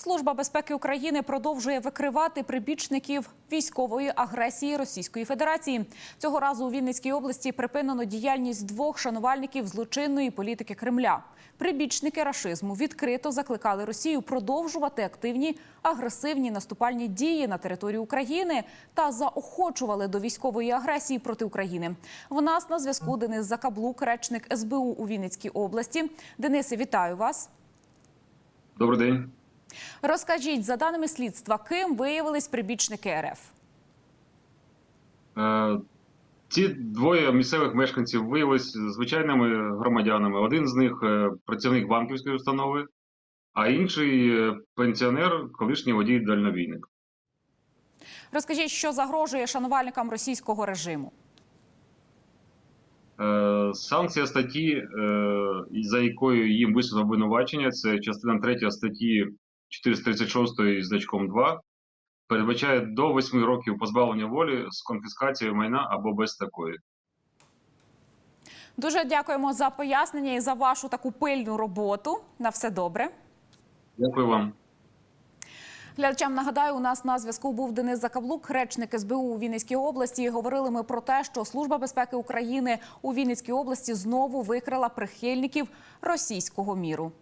Служба безпеки України продовжує викривати прибічників військової агресії Російської Федерації. Цього разу у Вінницькій області припинено діяльність двох шанувальників злочинної політики Кремля. Прибічники рашизму відкрито закликали Росію продовжувати активні агресивні наступальні дії на території України та заохочували до військової агресії проти України. В нас на зв'язку Денис Закаблук, речник СБУ у Вінницькій області. Денисе, вітаю вас. Добрий день. Розкажіть, за даними слідства, ким виявились прибічники РФ? Е, Ці двоє місцевих мешканців виявилися звичайними громадянами. Один з них е, працівник банківської установи, а інший е, пенсіонер, колишній водій дальнобійник. Розкажіть, що загрожує шанувальникам російського режиму? Санкція статті, за якою їм висунуто обвинувачення, це частина 3 статті 436 зі значком 2, передбачає до 8 років позбавлення волі з конфіскацією майна або без такої. Дуже дякуємо за пояснення і за вашу таку пильну роботу. На все добре. Дякую вам. Глядачам нагадаю, у нас на зв'язку був Денис Закаблук, речник СБУ у Вінницькій області. Говорили ми про те, що Служба безпеки України у Вінницькій області знову викрила прихильників російського міру.